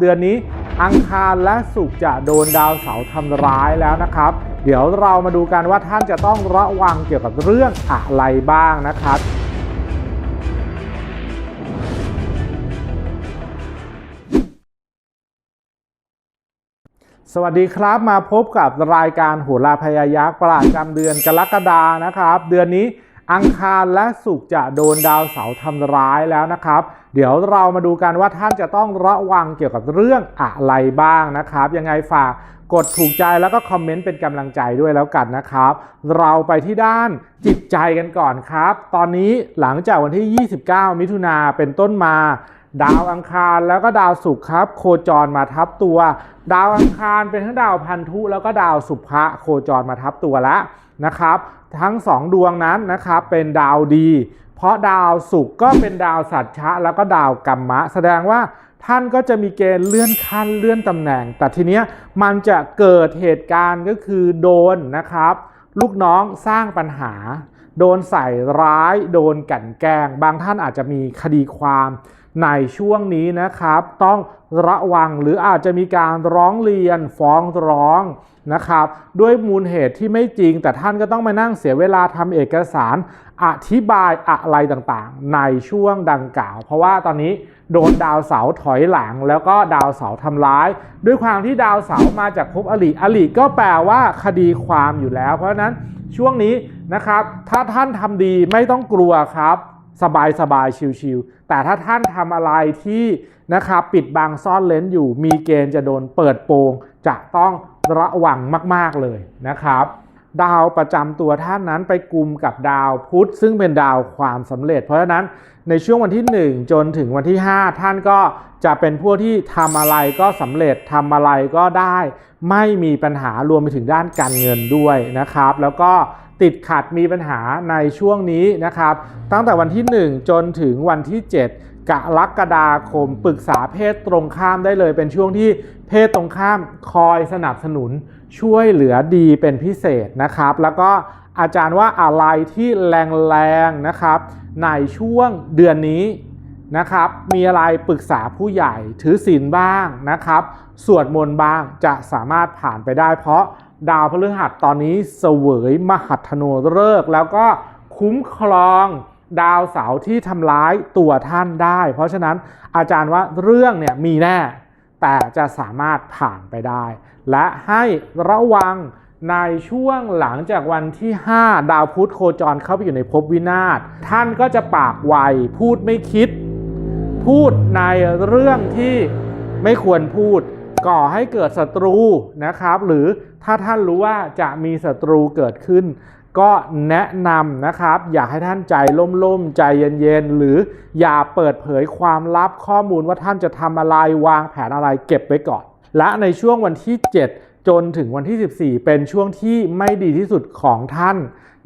เดือนนี้อังคารและศุกร์จะโดนดาวเสาร์ทำร้ายแล้วนะครับ เดี๋ยวเรามาดูกันว่าท่านจะต้องระวังเกี่ยวกับเรื่องอะไรบ้างนะครับสวัสดีครับมาพบกับรายการโหราพยายักษ์ประจำเดือนกรกฎานะครับ เดือนนี้ อังคารและศุกร์จะโดนดาวเสาร์ทำร้ายแล้วนะครับ เดี๋ยวเรามาดูกันว่าท่านจะต้องระวังเกี่ยวกับเรื่องอะไรบ้างนะครับ ยังไงฝากกดถูกใจแล้วก็คอมเมนต์เป็นกำลังใจด้วยแล้วกันนะครับ เราไปที่ด้านจิตใจกันก่อนครับ ตอนนี้หลังจากวันที่ 29 มิถุนาเป็นต้นมา ดาวอังคารแล้วก็ดาวศุกร์ครับ โคจรมาทับตัว ดาวอังคารเป็นทั้งดาวพันธุแล้วก็ดาวสุภะโคจรมาทับตัวแล้ว นะครับทั้งสองดวงนั้นนะครับเป็นดาวดี เพราะดาวศุกร์ก็เป็นดาวสัจฉะแล้วก็ดาวกัมมะ แสดงว่าท่านก็จะมีเกณฑ์เลื่อนขั้นเลื่อนตำแหน่ง แต่ทีเนี้ยมันจะเกิดเหตุการณ์ก็คือโดนนะครับ ลูกน้องสร้างปัญหา โดนใส่ร้าย โดนกั่นแกล้ง บางท่านอาจจะมีคดีความ ในช่วงนี้นะครับ ต้องระวังหรืออาจจะมีการร้องเรียนฟ้องร้องนะครับ ด้วยมูลเหตุที่ไม่จริง แต่ท่านก็ต้องมานั่งเสียเวลาทำเอกสาร อธิบายอะไรต่างๆ ในช่วงดังกล่าว เพราะว่าตอนนี้โดนดาวเสาถอยหลังแล้วก็ดาวเสาทำร้าย ด้วยความที่ดาวเสามาจากภพอลิอลิก็แปลว่าคดีความอยู่แล้ว เพราะฉะนั้นช่วงนี้นะครับ ถ้าท่านทำดีไม่ต้องกลัวครับ สบายสบายชิวๆแต่ถ้าท่านทำอะไรที่นะครับปิดบังซ่อนเลนอยู่มีเกณฑ์จะโดนเปิดโปงจะต้องระวังมาก ๆเลยนะครับ ดาวประจำตัวท่านนั้นไปกลุ่มกับดาวพุธซึ่งเป็นดาวความสำเร็จ เพราะฉะนั้นในช่วงวันที่ 1 จนถึงวันที่ 5 ท่านก็จะเป็นพวกที่ทำอะไรก็สำเร็จทำอะไรก็ได้ ไม่มีปัญหารวมไปถึงด้านการเงินด้วยนะครับ แล้วก็ติดขัดมีปัญหาในช่วงนี้นะครับ ตั้งแต่วันที่ 1 จนถึงวันที่ 7 กรกฎาคมปรึกษาเพศตรงข้ามได้เลย เป็นช่วงที่เพศตรงข้ามคอยสนับสนุน ช่วยเหลือดีเป็นพิเศษนะครับ แล้วก็อาจารย์ว่าอะไรที่แรงๆนะครับในช่วงเดือนนี้นะครับ มีอะไรปรึกษาผู้ใหญ่ถือศีลบ้างนะครับ สวดมนต์บ้างจะสามารถผ่านไปได้ เพราะดาวพฤหัสตอนนี้เสวยมหัทโนฤกษ์แล้วก็คุ้มครองดาวเสาร์ที่ทำร้ายตัวท่านได้ เพราะฉะนั้นอาจารย์ว่าเรื่องเนี่ยมีแน่ แต่จะสามารถผ่านไปได้ และให้ระวังในช่วงหลังจากวันที่ 5 ดาวพุธโคจรเข้าไปอยู่ในภพวินาศท่านก็จะปากไวพูดไม่คิด พูดในเรื่องที่ไม่ควรพูด ก่อให้เกิดศัตรูนะครับ หรือถ้าท่านรู้ว่าจะมีศัตรูเกิดขึ้น ก็แนะนำนะครับ อยากให้ท่านใจล่มๆ ใจเย็นๆ หรืออย่าเปิดเผยความลับข้อมูลว่าท่านจะทำอะไรวางแผนอะไรเก็บไว้ก่อน และในช่วงวันที่ 7 จนถึงวันที่ 14 เป็นช่วงที่ไม่ดีที่สุดของท่าน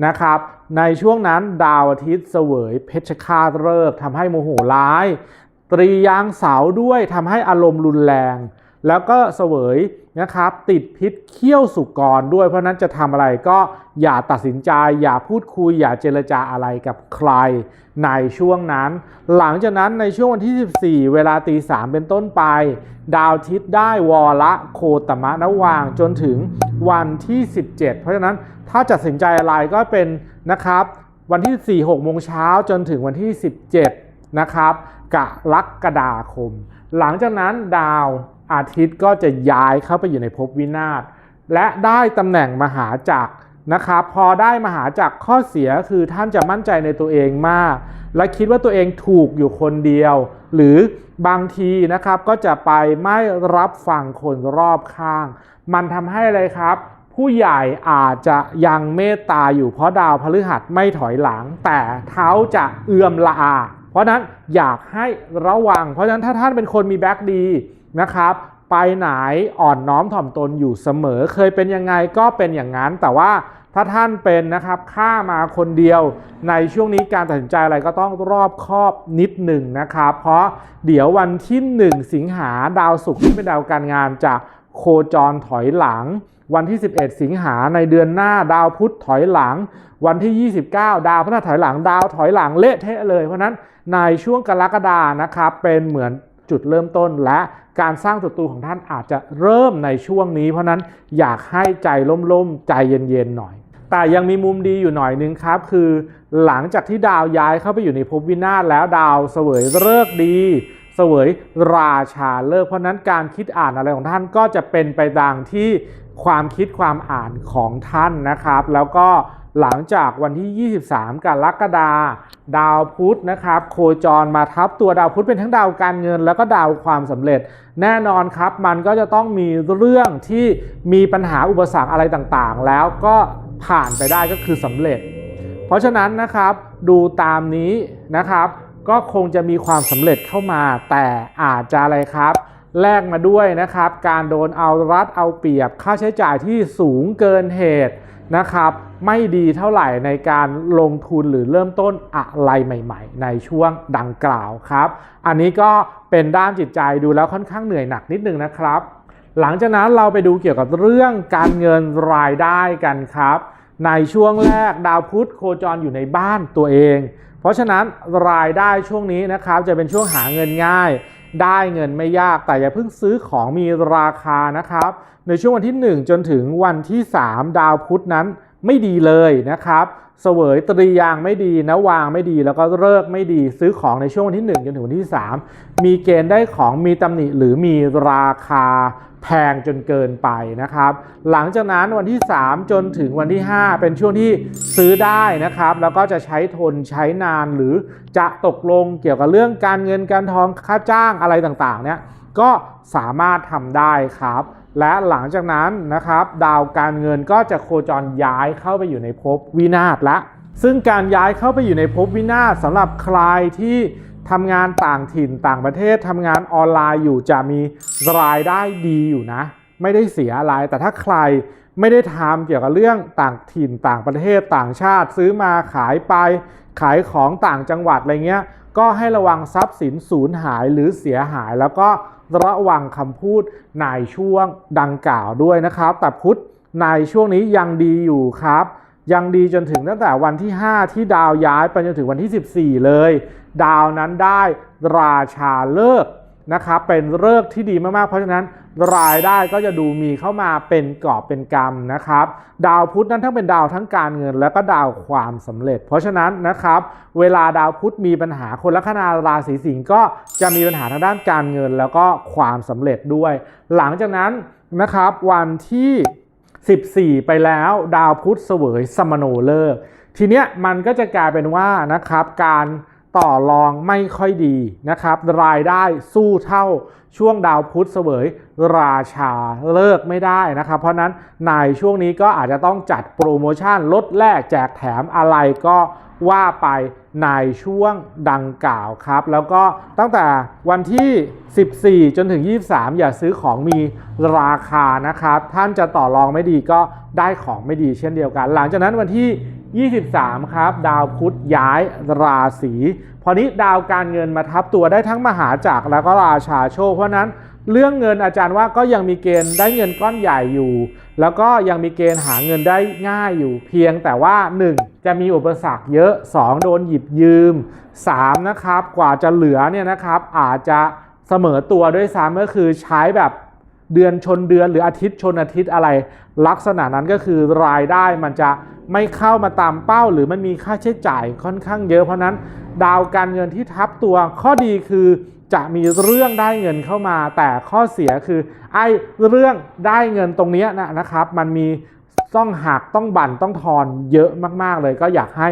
นะครับ ในช่วงนั้นดาวอาทิตย์เสวยเพชฌฆาตฤกษ์ทำให้โมโหร้าย ตรียางเสาด้วยทำให้อารมณ์รุนแรง แล้วก็เสวยนะครับติดพิษเขี้ยวสุกรด้วย เพราะนั้นจะทำอะไรก็อย่าตัดสินใจ อย่าพูดคุย อย่าเจรจาอะไรกับใครในช่วงนั้น หลังจากนั้นในช่วงวันที่ 14 เวลาตีสามเป็นต้นไป ดาวอาทิตย์ได้วอละโคตมะนวางจนถึงวันที่ 17 เพราะฉะนั้นถ้าตัดสินใจอะไรก็เป็นนะครับ วันที่ 4 6โมงเช้าจนถึงวันที่ 17 นะครับกรกฎาคม หลังจากนั้นดาว อาทิตย์ก็จะย้ายเข้าไปอยู่ในภพวินาศและได้ตำแหน่งมหาจักรนะครับพอได้มหาจักรข้อเสียคือท่านจะมั่นใจในตัวเองมาก และคิดว่าตัวเองถูกอยู่คนเดียว หรือบางทีนะครับก็จะไปไม่รับฟังคนรอบข้าง มันทำให้อะไรครับ ผู้ใหญ่อาจจะยังเมตตาอยู่เพราะดาวพฤหัสไม่ถอยหลัง แต่เขาจะเอื่อมละอา เพราะนั้นอยากให้ระวัง เพราะฉะนั้นถ้าท่านเป็นคนมีแบ็กดี นะครับ ไปไหนอ่อนน้อมถ่อมตนอยู่เสมอ เคยเป็นยังไงก็เป็นอย่างนั้น แต่ว่าถ้าท่านเป็นนะครับข้ามาคนเดียวในช่วงนี้การตัดสินใจอะไรก็ต้องรอบคอบนิดหนึ่งนะครับ เพราะเดี๋ยววันที่ 1 สิงหาดาวศุกร์ที่เป็นดาวการงานจะโคจรถอยหลัง วันที่ 11 สิงหาในเดือนหน้าดาวพุธถอยหลัง วันที่ 29 ดาวพฤหัสถอยหลังดาวถอยหลังเละเทะเลย เพราะนั้นในช่วงกรกฎานะครับเป็นเหมือน จุดเริ่มต้นและการสร้างศัตรูของท่านอาจจะเริ่มในช่วงนี้ เพราะนั้นอยากให้ใจล่มๆ ใจเย็นๆหน่อย แต่ยังมีมุมดีอยู่หน่อยนึงครับ คือหลังจากที่ดาวย้ายเข้าไปอยู่ในภพวินาศแล้วดาวเสวยเลิกดีเสวยราชาเลิกเพราะนั้นการคิดอ่านอะไรของท่านก็จะเป็นไปดังที่ ความคิดความอ่านของท่านนะครับ แล้วก็หลังจากวันที่ 23 กรกฎาดาวพุธนะครับ โคจรมาทับตัวดาวพุธเป็นทั้งดาวการเงิน แล้วก็ดาวความสำเร็จ แน่นอนครับ มันก็จะต้องมีเรื่องที่มีปัญหาอุปสรรคอะไรต่างๆ แล้วก็ผ่านไปได้ก็คือสำเร็จ เพราะฉะนั้นนะครับดูตามนี้นะครับ ก็คงจะมีความสำเร็จเข้ามา แต่อาจจะอะไรครับ แลกมาด้วยนะครับ การโดนเอารัดเอาเปรียบค่าใช้จ่ายที่สูงเกินเหตุนะครับ ไม่ดีเท่าไหร่ในการลงทุนหรือเริ่มต้นอะไรใหม่ ๆ ในช่วงดังกล่าวครับ อันนี้ก็เป็นด้านจิตใจดูแล้วค่อนข้างเหนื่อยหนักนิดนึงนะครับ หลังจากนั้นเราไปดูเกี่ยวกับเรื่องการเงินรายได้กันครับ ในช่วงแรกดาวพุธโคจรอยู่ในบ้านตัวเอง เพราะฉะนั้นรายได้ช่วงนี้นะครับจะเป็นช่วงหาเงินง่าย ได้เงินไม่ยากแต่อย่าเพิ่งซื้อของมีราคานะครับ ในช่วงวันที่ 1 จนถึงวันที่ 3 ดาวพุธนั้น ไม่ดีเลยนะครับเสวยตรียางไม่ดีนะวางไม่ดีแล้วก็เลิกไม่ดีซื้อของในช่วงวันที่ 1 จนถึงวันที่ 3 มีเกณฑ์ได้ของมีตำหนิหรือมีราคาแพงจนเกินไปนะครับ หลังจากนั้นวันที่ 3 จนถึงวันที่ 5 เป็นช่วงที่ซื้อได้นะครับ แล้วก็จะใช้ทนใช้นานหรือจะตกลงเกี่ยวกับเรื่องการเงินการทองค่าจ้างอะไรต่างๆเนี่ยก็สามารถทำได้ครับ และหลังจากนั้นนะครับ ดาวการเงินก็จะโคจรย้ายเข้าไปอยู่ในภพวินาศละ ซึ่งการย้ายเข้าไปอยู่ในภพวินาศสำหรับใครที่ทำงานต่างถิ่นต่างประเทศทำงานออนไลน์อยู่จะมีรายได้ดีอยู่นะ ไม่ได้เสียอะไร แต่ถ้าใครไม่ได้ทำเกี่ยวกับเรื่องต่างถิ่นต่างประเทศต่างชาติ ซื้อมาขายไป ขายของต่างจังหวัดอะไรเงี้ยก็ให้ระวังทรัพย์สินสูญหายหรือเสียหายแล้วก็ ระวังคำพูดในช่วงดังกล่าวด้วยนะครับแต่พุธในช่วงนี้ยังดีอยู่ครับ ยังดีจนถึงตั้งแต่วันที่ 5 ที่ดาวย้ายไปจนถึงวันที่ 14 เลย ดาวนั้นได้ราชาเลิก นะครับเป็นเลิกที่ดีมากๆ เพราะฉะนั้นรายได้ก็จะดูมีเข้ามาเป็นกอบเป็นกำนะครับ ดาวพุธนั้นทั้งเป็นดาวทั้งการเงิน และก็ดาวความสำเร็จ เพราะฉะนั้นนะครับ เวลาดาวพุธมีปัญหาคนลัคนาราศีสิงห์ก็จะมีปัญหาทางด้านการเงิน แล้วก็ความสำเร็จด้วย หลังจากนั้นนะครับวันที่ 14 ไปแล้วดาวพุธเสวยสมโนเลิกษ์ทีเนี้ยมันก็จะกลายเป็นว่านะครับการ ต่อรองไม่ค่อยดีนะครับ รายได้สู้เท่าช่วงดาวพุธเสวยราชาเลิกไม่ได้นะครับ เพราะนั้นในช่วงนี้ก็อาจจะต้องจัดโปรโมชั่นลดแลกแจกแถมอะไรก็ว่าไปในช่วงดังกล่าวครับ แล้วก็ตั้งแต่วันที่ 14 จนถึง 23 อย่าซื้อของมีราคานะครับ ท่านจะต่อรองไม่ดีก็ได้ของไม่ดีเช่นเดียวกัน หลังจากนั้นวันที่ 23 ครับ ดาวพุธย้ายราศีพอนี้ดาวการเงินมาทับตัวได้ทั้งมหาจักรแล้วก็ราชาโชค เพราะนั้นเรื่องเงินอาจารย์ว่าก็ยังมีเกณฑ์ได้เงินก้อนใหญ่อยู่ แล้วก็ยังมีเกณฑ์หาเงินได้ง่ายอยู่ เพียงแต่ว่า 1 จะมีอุปสรรคเยอะ 2 โดนหยิบยืม 3 นะครับกว่าจะเหลือเนี่ยนะครับอาจจะเสมอตัวด้วยซ้ำก็คือใช้แบบ เดือนชนเดือนหรืออาทิตย์ชนอาทิตย์อะไร ลักษณะนั้นก็คือรายได้มันจะไม่เข้ามาตามเป้า หรือมันมีค่าใช้จ่ายค่อนข้างเยอะเพราะนั้น ดาวการเงินที่ทับตัวข้อดีคือจะมีเรื่องได้เงินเข้ามา แต่ข้อเสียคือไอ้เรื่องได้เงินตรงนี้นะนะครับ มันมีต้องหักต้องบั่นต้องทอนเยอะมาก ๆ เลยก็อยากให้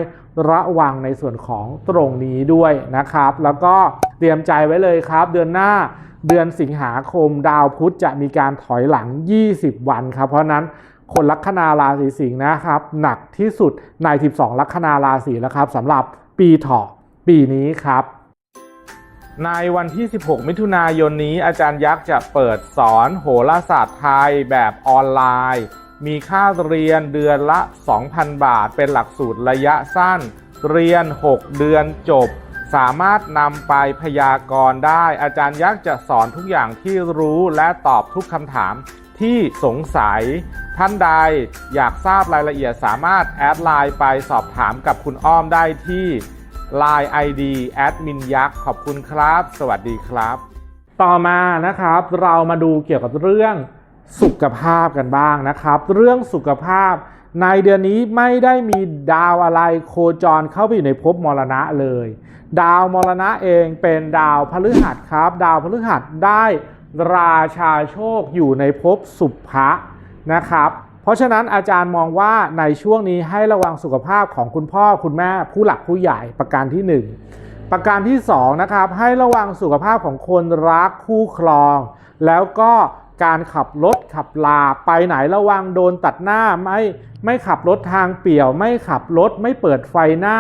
ระวังในส่วนของตรงนี้ด้วยนะครับ แล้วก็เตรียมใจไว้เลยครับ เดือนหน้า เดือนสิงหาคมดาวพุธจะมีการถอยหลัง 20 วันครับ เพราะนั้นคนลัคนาราศีสิงห์นะครับหนักที่สุดใน 12 ลัคนาราศีแล้วครับสำหรับปีเถาะปีนี้ครับ ในวันที่ 16 มิถุนายนนี้ อาจารย์ยักษ์จะเปิดสอนโหราศาสตร์ไทยแบบออนไลน์ มีค่าเรียนเดือนละ 2,000 บาท เป็นหลักสูตรระยะสั้น เรียน 6 เดือนจบ สามารถนำไปพยากรณ์ได้ อาจารย์ยักษ์จะสอนทุกอย่างที่รู้และตอบทุกคำถามที่สงสัย ท่านใดอยากทราบรายละเอียดสามารถแอดไลน์ไปสอบถามกับคุณอ้อมได้ที่ Line ID แอดมินยักษ์ขอบคุณครับ สวัสดีครับ ต่อมานะครับเรามาดูเกี่ยวกับเรื่องสุขภาพกันบ้างนะครับ เรื่องสุขภาพ ในเดือนนี้ไม่ได้มีดาวอะไรโคจรเข้าไปอยู่ในภพมรณะเลย ดาวมรณะเองเป็นดาวพฤหัสครับ ดาวพฤหัสได้ราชาโชคอยู่ในภพสุภะนะครับ เพราะฉะนั้นอาจารย์มองว่าในช่วงนี้ให้ระวังสุขภาพของคุณพ่อคุณแม่ผู้หลักผู้ใหญ่ประการที่หนึ่งประการที่ 2 นะครับ ให้ระวังสุขภาพของคนรักคู่ครอง แล้วก็การขับรถขับลาไปไหนระวังโดนตัดหน้าไม่ ไม่ขับรถทางเปี่ยว ไม่ขับรถไม่เปิดไฟหน้า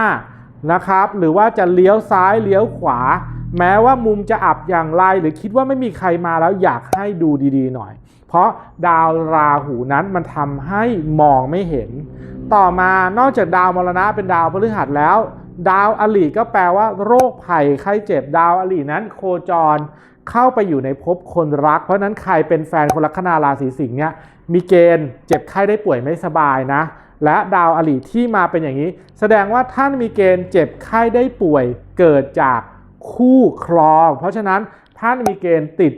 นะครับ หรือว่าจะเลี้ยวซ้ายเลี้ยวขวา แม้ว่ามุมจะอับอย่างไร หรือคิดว่าไม่มีใครมาแล้วอยากให้ดูดีๆหน่อย เพราะดาวราหูนั้นมันทำให้มองไม่เห็น ต่อมานอกจากดาวมรณะเป็นดาวพฤหัสแล้ว ดาวอลีก็แปลว่า โรคภัยไข้เจ็บดาวอลีนั้นโคจร เข้าไปอยู่ในภพคนรัก เพราะนั้นใครเป็นแฟนคนลัคนาราศีสิงห์เนี่ยมีเกณฑ์เจ็บไข้ได้ป่วยไม่สบายนะ และดาวอลีที่มาเป็นอย่างนี้ แสดงว่าท่านมีเกณฑ์เจ็บไข้ได้ป่วยเกิดจากคู่ครอง เพราะฉะนั้นท่านมีเกณฑ์ติด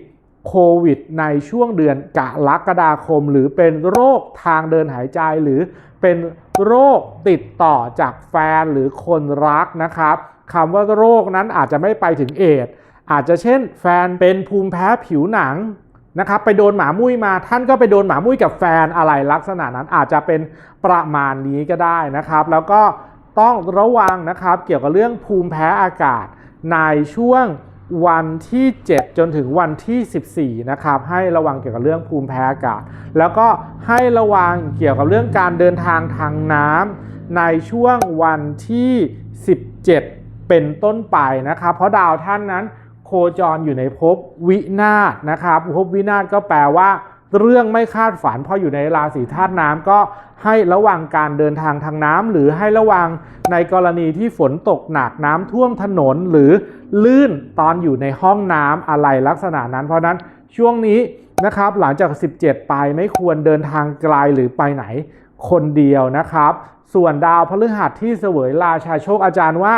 โควิดในช่วงเดือนกรกฎาคม หรือเป็นโรคทางเดินหายใจ หรือเป็นโรคติดต่อจากแฟนหรือคนรักนะครับคำว่าโรคนั้นอาจจะไม่ไปถึงเอด อาจจะเช่น แฟนเป็นภูมิแพ้ผิวหนังนะครับไปโดนหมามุ้ยมาท่านก็ไปโดนหมามุ้ยกับแฟนอะไรลักษณะนั้นอาจจะเป็นประมาณนี้ก็ได้นะครับ แล้วก็ต้องระวังนะครับเกี่ยวกับเรื่องภูมิแพ้อากาศในช่วงวันที่ 7 จนถึงวันที่ 14 นะครับ ให้ระวังเกี่ยวกับเรื่องภูมิแพ้อากาศ แล้วก็ให้ระวังเกี่ยวกับเรื่องการเดินทางทางน้ำในช่วงวันที่ 17 เป็นต้นไปนะครับ เพราะดาวท่านนั้น โคจรอยู่ในภพวินาศนะครับภพวินาศก็แปลว่า เรื่องไม่คาดฝันพออยู่ในราศีธาตุน้ำก็ให้ระวังการเดินทางทางน้ำหรือให้ระวังในกรณีที่ฝนตกหนักน้ำท่วมถนนหรือลื่นตอนอยู่ในห้องน้ำอะไรลักษณะนั้น เพราะนั้นช่วงนี้นะครับหลังจาก 17 ไปไม่ควรเดินทางไกลหรือไปไหนคนเดียวนะครับ ส่วนดาวพฤหัสที่เสวยราชาโชคอาจารย์ว่า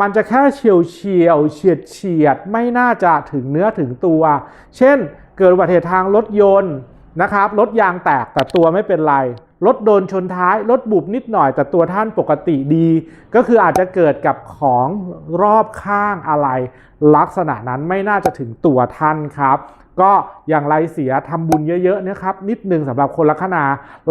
มันจะแค่เฉียวเฉียวเฉียดเฉียดไม่น่าจะถึงเนื้อถึงตัว เช่น เกิดอุบัติเหตุทางรถยนต์นะครับรถยางแตกแต่ตัวไม่เป็นไรรถโดนชนท้ายรถบุบนิดหน่อย แต่ตัวท่านปกติดี ก็คืออาจจะเกิดกับของรอบข้างอะไร ลักษณะนั้นไม่น่าจะถึงตัวท่านครับ ก็อย่างไรเสียทำบุญเยอะๆนะครับนิดนึงสำหรับคนลัคนา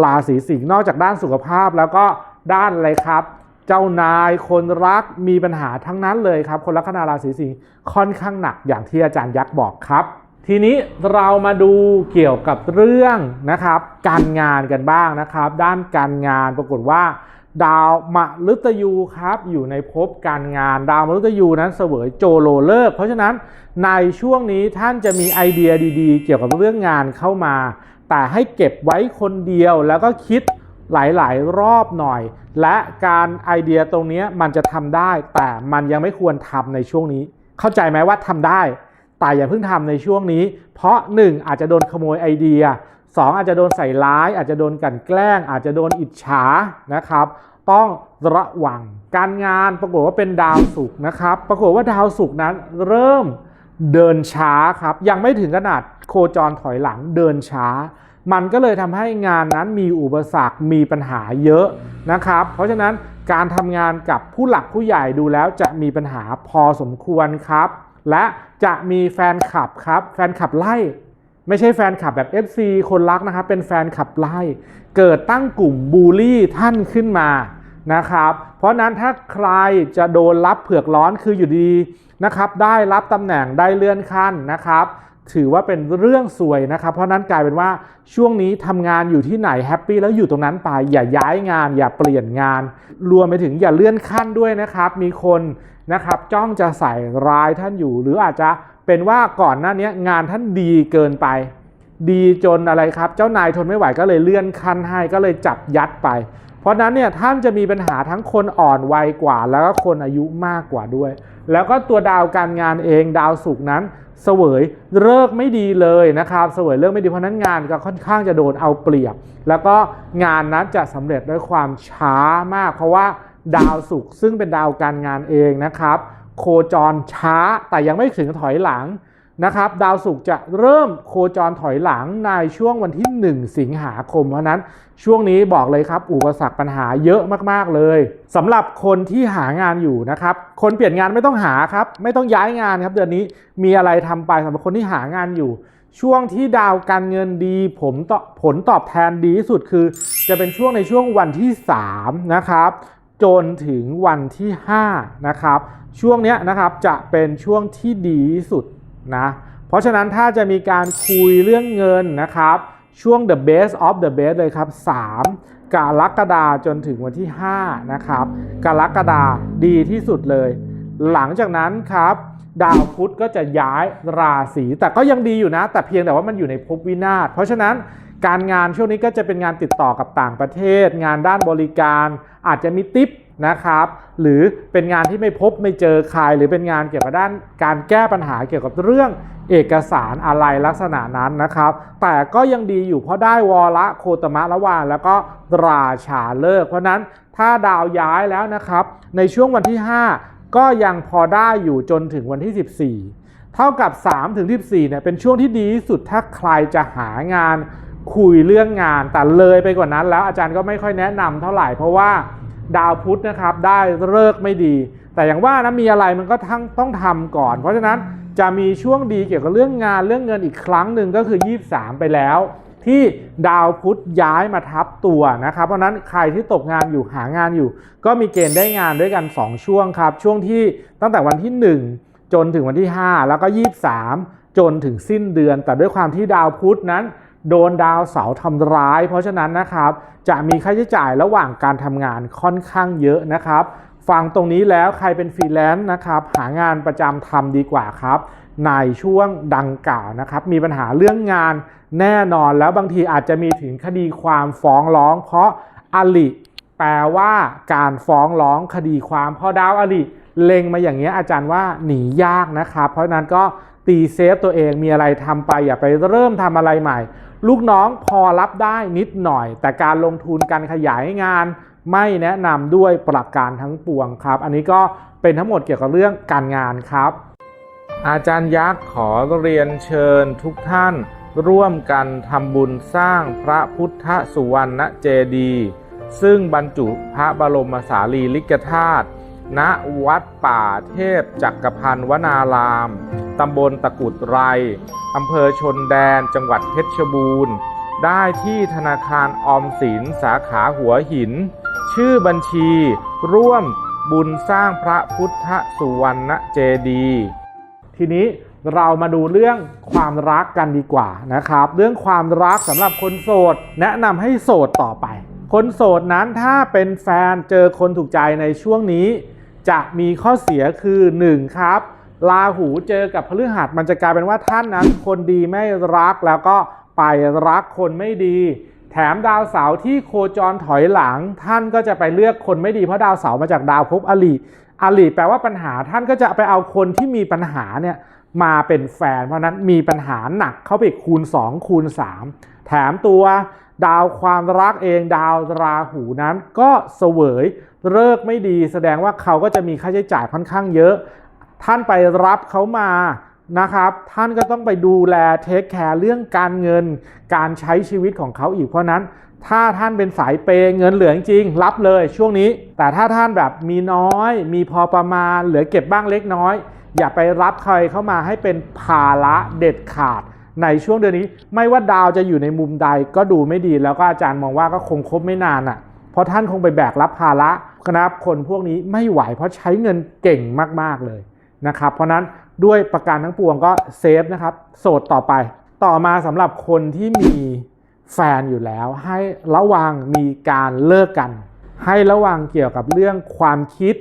ราศีสิงห์นอกจากด้านสุขภาพแล้วก็ด้านอะไรครับ เจ้านายคนรักมีปัญหาทั้งนั้นเลยครับ คนลัคนาราศีสิงห์ค่อนข้างหนักอย่างที่อาจารย์ยักษ์บอกครับ ทีนี้เรามาดูเกี่ยวกับเรื่องนะครับ การงานกันบ้างนะครับ ด้านการงานปรากฏว่า ดาวมฤตยูครับ อยู่ในภพการงาน ดาวมฤตยูนั้นเสวยโจโลเลิก เพราะฉะนั้นในช่วงนี้ท่านจะมีไอเดียดีๆ เกี่ยวกับเรื่องงานเข้ามา แต่ให้เก็บไว้คนเดียวแล้วก็คิดหลายๆ รอบหน่อย และการไอเดียตรงนี้มันจะทำได้ แต่มันยังไม่ควรทำในช่วงนี้ เข้าใจไหมว่าทำได้ แต่อย่าเพิ่งทำในช่วงนี้ เพราะ 1 อาจจะโดนขโมยไอเดีย 2 อาจจะโดนใส่ร้าย อาจจะโดนกันแกล้ง อาจจะโดนอิจฉานะครับ ต้องระวัง การงานปรากฏว่าเป็นดาวศุกร์นะครับ ปรากฏว่าดาวศุกร์นั้นเริ่มเดินช้าครับ ยังไม่ถึงขนาดโคจรถอยหลังเดินช้า มันก็เลยทำให้งานนั้นมีอุปสรรคมีปัญหาเยอะนะครับ เพราะฉะนั้นการทำงานกับผู้หลักผู้ใหญ่ดูแล้วจะมีปัญหาพอสมควรครับ และจะมีแฟนคลับครับ แฟนคลับไล่ ไม่ใช่แฟนคลับแบบ FC คนรักนะครับ เป็นแฟนคลับไล่ เกิดตั้งกลุ่มบูลลี่ท่านขึ้นมานะครับ เพราะนั้นถ้าใครจะโดนรับเผือกร้อนคืออยู่ดีนะครับ ได้รับตำแหน่งได้เลื่อนขั้นนะครับ ถือว่าเป็นเรื่องสวยนะครับ เพราะนั้นกลายเป็นว่าช่วงนี้ทำงานอยู่ที่ไหนแฮปปี้แล้วอยู่ตรงนั้นไปอย่าย้ายงาน อย่าเปลี่ยนงาน รวมไปถึงอย่าเลื่อนขั้นด้วยนะครับ มีคนนะครับจ้องจะใส่ร้ายท่านอยู่ หรืออาจจะเป็นว่าก่อนหน้านี้งานท่านดีเกินไป ดีจนอะไรครับ เจ้านายทนไม่ไหวก็เลยเลื่อนขั้นให้ก็เลยจับยัดไป เพราะฉะนั้นเนี่ยท่านจะมีปัญหาทั้งคนอ่อนวัยกว่า แล้วก็คนอายุมากกว่าด้วย แล้วก็ตัวดาวการงานเองดาวศุกร์นั้น เสวยเลิกไม่ดีเลยนะครับเสวยเลิกไม่ดีเพราะนั้นงานก็ค่อนข้างจะโดนเอาเปรียบ แล้วก็งานนั้นจะสำเร็จด้วยความช้ามาก เพราะว่าดาวศุกร์ซึ่งเป็นดาวการงานเองนะครับ โคจรช้าแต่ยังไม่ถึงถอยหลัง นะครับดาวศุกร์จะเริ่มโคจรถอยหลังในช่วงวันที่ 1 สิงหาคม เพราะนั้นช่วงนี้บอกเลยครับ อุปสรรคปัญหาเยอะมากๆเลยสำหรับคนที่หางานอยู่นะครับ คนเปลี่ยนงานไม่ต้องหาครับ ไม่ต้องย้ายงานครับเดือนนี้มีอะไรทำไปสำหรับคนที่หางานอยู่ ช่วงที่ดาวการเงินดีผมผลตอบแทนดีที่สุดคือ จะเป็นช่วงในช่วงวันที่ 3 นะครับจนถึงวันที่ 5 นะครับ ช่วงนี้นะครับจะเป็นช่วงที่ดีที่สุด นะเพราะฉะนั้นถ้าจะมีการคุยเรื่องเงินนะครับ ช่วง the best of the best เลยครับ 3 กรกฎาจนถึงวันที่ 5 นะครับ กรกฎาดีที่สุดเลย หลังจากนั้นครับดาวพุธก็จะย้ายราศีแต่ก็ยังดีอยู่นะ แต่เพียงแต่ว่ามันอยู่ในภพวินาศเพราะฉะนั้นการงานช่วงนี้ก็จะเป็นงานติดต่อกับต่างประเทศ งานด้านบริการ อาจจะมีติป นะครับหรือเป็นงานที่ไม่พบไม่เจอใครหรือเป็นงานเกี่ยวกับด้านการแก้ปัญหาเกี่ยวกับเรื่องเอกสารอะไรลักษณะนั้นนะครับ แต่ก็ยังดีอยู่เพราะได้วอละโคตมะละวานแล้วก็ราชาเลิก เพราะนั้นถ้าดาวย้ายแล้วนะครับ ในช่วงวันที่ 5 ก็ยังพอได้อยู่จนถึงวันที่ 14 เท่ากับ3ถึง14เนี่ยเป็นช่วงที่ดีที่สุดถ้าใครจะหางานคุยเรื่องงานแต่เลยไปกว่านั้นแล้วอาจารย์ก็ไม่ค่อยแนะนำเท่าไหร่เพราะว่า ดาวพุธนะครับได้เลิกไม่ดี แต่อย่างว่านะมีอะไรมันก็ทั้งต้องทำก่อน เพราะฉะนั้นจะมีช่วงดีเกี่ยวกับเรื่องงานเรื่องเงินอีกครั้งหนึ่งก็คือ 23 ไปแล้ว ที่ดาวพุธย้ายมาทับตัวนะครับ เพราะฉะนั้นใครที่ตกงานอยู่หางานอยู่ ก็มีเกณฑ์ได้งานด้วยกัน 2 ช่วงครับ ช่วงที่ตั้งแต่วันที่ 1 จนถึงวันที่ 5 แล้วก็ 23 จนถึงสิ้นเดือน แต่ด้วยความที่ดาวพุธนั้น โดนดาวเสาร์ทำร้าย เพราะฉะนั้นนะครับจะมีค่าใช้จ่ายระหว่างการทำงานค่อนข้างเยอะนะครับฟังตรงนี้แล้วใครเป็นฟรีแลนซ์นะครับหางานประจำทำดีกว่าครับ ในช่วงดังกล่าวนะครับ มีปัญหาเรื่องงานแน่นอนแล้วบางทีอาจจะมีถึงคดีความฟ้องร้อง เพราะอลิแปลว่าการฟ้องร้องคดีความพอดาวอลิเล็งมาอย่างเงี้ยอาจารย์ว่าหนียากนะครับ เพราะฉะนั้นก็ตีเซฟตัวเองมีอะไรทำไปอย่าไปเริ่มทำอะไรใหม่ ลูกน้องพอรับได้นิดหน่อย แต่การลงทุนการขยายงานไม่แนะนำด้วยประการทั้งปวงครับ อันนี้ก็เป็นทั้งหมดเกี่ยวกับเรื่องการงานครับ อาจารย์ยักษ์ขอเรียนเชิญทุกท่าน ร่วมกันทำบุญสร้างพระพุทธสุวรรณเจดีย์ซึ่งบรรจุพระบรมสารีริกธาตุ ณวัดป่าเทพจักรพันธ์วนาราม ตำบลตะกุดไร อำเภอชนแดน จังหวัดเพชรบูรณ์ ได้ที่ธนาคารออมสินสาขาหัวหิน ชื่อบัญชี ร่วมบุญสร้างพระพุทธสุวรรณเจดี ทีนี้เรามาดูเรื่องความรักกันดีกว่านะครับ เรื่องความรักสำหรับคนโสด แนะนำให้โสดต่อไป คนโสดนั้นถ้าเป็นแฟนเจอคนถูกใจในช่วงนี้ จะมีข้อเสียคือ 1 ครับลาหูเจอกับพฤหัสมันจะกลายเป็นว่าท่านนั้นคนดีไม่รักแล้วก็ไปรักคนไม่ดี แถมดาวเสาร์ที่โคจรถอยหลัง ท่านก็จะไปเลือกคนไม่ดีเพราะดาวเสาร์มาจากดาวภพอลีอลีแปลว่าปัญหาท่านก็จะไปเอาคนที่มีปัญหาเนี่ยมาเป็นแฟน เพราะนั้นมีปัญหาหนักเข้าไปอีกคูณ 2 คูณ 3 แถมตัว ดาวความรักเองดาวราหูนั้นก็เสวยเลิกไม่ดี แสดงว่าเขาก็จะมีค่าใช้จ่ายค่อนข้างเยอะ ท่านไปรับเขามานะครับ ท่านก็ต้องไปดูแลเทคแคร์เรื่องการเงิน การใช้ชีวิตของเขาอีกเพราะนั้น ถ้าท่านเป็นสายเปเงินเหลือจริง รับเลยช่วงนี้ แต่ถ้าท่านแบบมีน้อย มีพอประมาณ เหลือเก็บบ้างเล็กน้อย อย่าไปรับใครเข้ามาให้เป็นภาระเด็ดขาด ในช่วงเดือนนี้ไม่ว่าดาวจะอยู่ในมุมใดก็ดูไม่ดี แล้วก็อาจารย์มองว่าก็คงคบไม่นานอะเพราะท่านคงไปแบกรับภาระนะครับคนพวกนี้ไม่ไหวเพราะใช้เงินเก่งมากๆเลยนะครับเพราะนั้นด้วยประการทั้งปวงก็เซฟนะครับโสดต่อไปต่อมาสำหรับคนที่มีแฟนอยู่แล้ว ให้ระวังมีการเลิกกัน ให้ระวังเกี่ยวกับเรื่องความคิด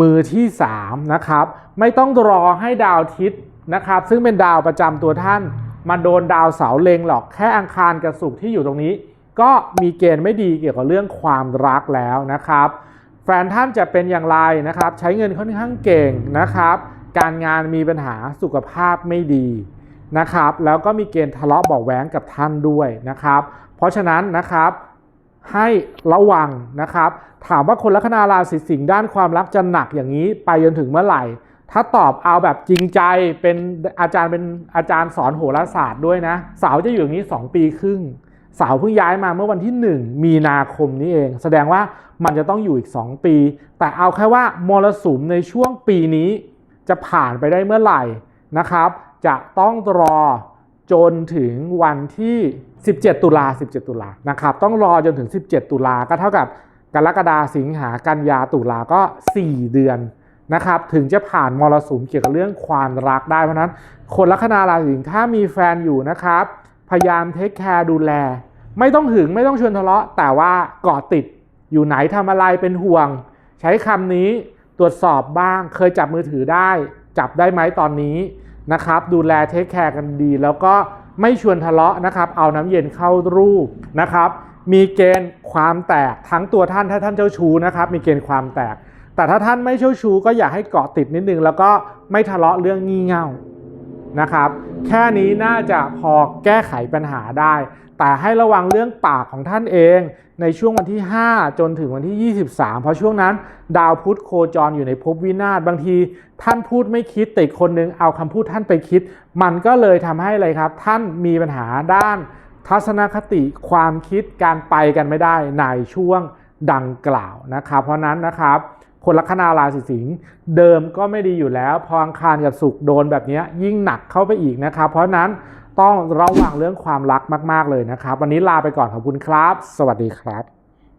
มือที่3นะครับไม่ต้องรอให้ดาวทิศนะครับซึ่งเป็นดาวประจำตัวท่าน มาโดนดาวเสาเลงหรอกแค่อังคารกับศุกร์ที่อยู่ตรงนี้ ก็มีเกณฑ์ไม่ดีเกี่ยวกับเรื่องความรักแล้วนะครับแฟนท่านจะเป็นอย่างไรนะครับ ใช้เงินค่อนข้างเก่งนะครับ การงานมีปัญหาสุขภาพไม่ดีนะครับ แล้วก็มีเกณฑ์ทะเลาะเบาะแว้งกับท่านด้วยนะครับ เพราะฉะนั้นนะครับให้ระวังนะครับ ถามว่าคนลัคนาราศีสิงห์ด้านความรักจะหนักอย่างนี้ไปจนถึงเมื่อไหร่ ถ้าตอบเอาแบบจริงใจเป็นอาจารย์เป็นอาจารย์สอนโหราศาสตร์ด้วยนะ สาวจะอยู่อย่างนี้ 2 ปีครึ่ง สาวเพิ่งย้ายมาเมื่อวันที่ 1 มีนาคมนี้เอง แสดงว่ามันจะต้องอยู่อีก 2 ปี แต่เอาแค่ว่ามรสุมในช่วงปีนี้ จะผ่านไปได้เมื่อไหร่นะครับ จะต้องรอจนถึงวันที่ 17 ตุลา 17 ตุลานะครับ ต้องรอจนถึง 17 ตุลาก็เท่ากับกรกฎาสิงหากันยาตุลาก็ 4 เดือน นะครับถึงจะผ่านมรสุมเกี่ยวกับเรื่องความรักได้เพราะนั้น คนลัคนาราศีถ้ามีแฟนอยู่นะครับ พยายามเทคแคร์ดูแล ไม่ต้องหึงไม่ต้องชวนทะเลาะ แต่ว่าเกาะติดอยู่ไหนทำอะไรเป็นห่วง ใช้คำนี้ตรวจสอบบ้างเคยจับมือถือได้ จับได้ไหมตอนนี้นะครับ ดูแลเทคแคร์กันดี แล้วก็ไม่ชวนทะเลาะนะครับ เอาน้ำเย็นเข้ารูปนะครับ มีเกณฑ์ความแตกทั้งตัวท่านถ้าท่านเจ้าชู้นะครับ มีเกณฑ์ความแตก แต่ถ้าท่านไม่เจ้าชู้ก็อยากให้เกาะติดนิดนึง แล้วก็ไม่ทะเลาะเรื่องงี่เง่านะครับ แค่นี้น่าจะพอแก้ไขปัญหาได้ แต่ให้ระวังเรื่องปากของท่านเอง ในช่วงวันที่ 5 จนถึงวันที่ 23 เพราะช่วงนั้น ดาวพุธโคจรอยู่ในภพวินาศบางที ท่านพูดไม่คิดต่อีกคนนึงเอาคำพูดท่านไปคิด มันก็เลยทำให้อะไรครับ ท่านมีปัญหาด้าน ทัศนคติความคิดการไปกันไม่ได้ในช่วงดังกล่าวนะครับ เพราะนั้นนะครับ คนลัคนาราศีสิงห์เดิมก็ไม่ดีอยู่แล้ว พออังคารกับศุกร์โดนแบบนี้ยิ่งหนักเข้าไปอีกนะครับ เพราะนั้นต้องระวังเรื่องความรักมาก ๆ เลยนะครับ วันนี้ลาไปก่อนขอบคุณครับ สวัสดีครับ